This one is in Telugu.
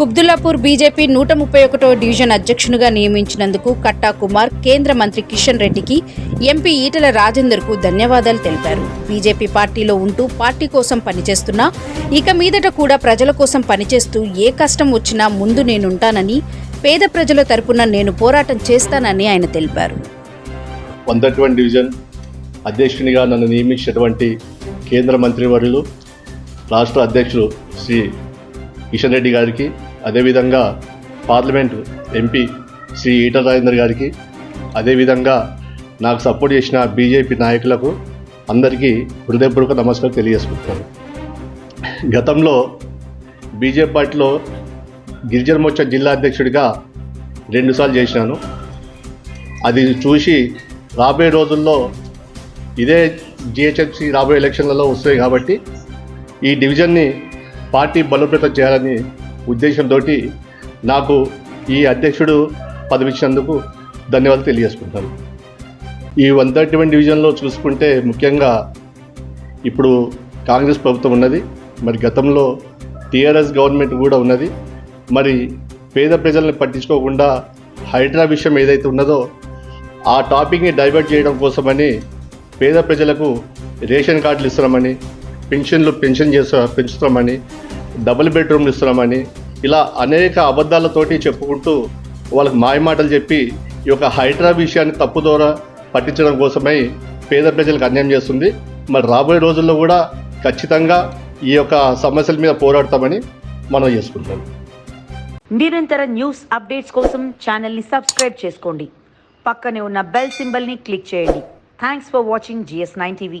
కుబ్దుల్లాపూర్ బీజేపీ నూట ముప్పై ఒకటో డివిజన్ అధ్యక్షునిగా నియమించినందుకు కట్టా కుమార్ కేంద్ర మంత్రి కిషన్ రెడ్డికి ఎంపీ ఈటల రాజేందర్కు ధన్యవాదాలు తెలిపారు. బీజేపీ పార్టీలో ఉంటూ పార్టీ కోసం పనిచేస్తున్నా ఇక మీదట కూడా ప్రజల కోసం పనిచేస్తూ ఏ కష్టం వచ్చినా ముందు నేనుంటానని పేద ప్రజల తరపున నేను పోరాటం చేస్తానని ఆయన తెలిపారు. వన్ డివిజన్ అధ్యక్షునిగా నన్ను నియమించినటువంటి కేంద్ర మంత్రివర్యులు రాష్ట్ర అధ్యక్షులు శ్రీ కిషన్ రెడ్డి గారికి అదేవిధంగా పార్లమెంటు ఎంపీ శ్రీ ఈటల రాజేందర్ గారికి అదేవిధంగా నాకు సపోర్ట్ చేసిన బీజేపీ నాయకులకు అందరికీ హృదయపూర్వక నమస్కారం తెలియజేసుకుంటున్నాను. గతంలో బీజేపీ పార్టీలో గిరిజన మోర్చా జిల్లా అధ్యక్షుడిగా రెండుసార్లు చేసినాను. అది చూసి రాబోయే రోజుల్లో ఇదే జిహెచ్ఎంసీ రాబోయే ఎలక్షన్లలో వస్తాయి కాబట్టి ఈ డివిజన్ని పార్టీ బలోపేతం చేయాలని ఉద్దేశంతో నాకు ఈ అధ్యక్షుడు పదవి ఇచ్చినందుకు ధన్యవాదాలు తెలియజేసుకుంటాను. ఈ వన్ థర్టీ వన్ డివిజన్లో చూసుకుంటే ముఖ్యంగా ఇప్పుడు కాంగ్రెస్ ప్రభుత్వం ఉన్నది మరి గతంలో టీఆర్ఎస్ గవర్నమెంట్ కూడా ఉన్నది. మరి పేద ప్రజల్ని పట్టించుకోకుండా హైడ్రా విషయం ఏదైతే ఉన్నదో ఆ టాపిక్ని డైవర్ట్ చేయడం కోసమని పేద ప్రజలకు రేషన్ కార్డులు ఇస్తున్నామని పెన్షన్లు పెన్షన్ చేస్తా పెంచుతామని డబుల్ బెడ్రూమ్లు ఇస్తున్నామని ఇలా అనేక అబద్ధాలతోటి చెప్పుకుంటూ వాళ్ళకి మాయమాటలు చెప్పి ఈ యొక్క హైడ్రా విషయాన్ని తప్పు ద్వారా పట్టించడం కోసమై పేద ప్రజలకు అన్యాయం చేస్తుంది. మరి రాబోయే రోజుల్లో కూడా ఖచ్చితంగా ఈ యొక్క సమస్యల మీద పోరాడతామని మనం చేసుకుంటాం నిరంతర న్యూస్ అప్డేట్స్ కోసం ఛానల్ని సబ్స్క్రైబ్ చేసుకోండి. పక్కనే ఉన్న బెల్ సింబల్ని క్లిక్ చేయండి. Thanks for watching GS nine TV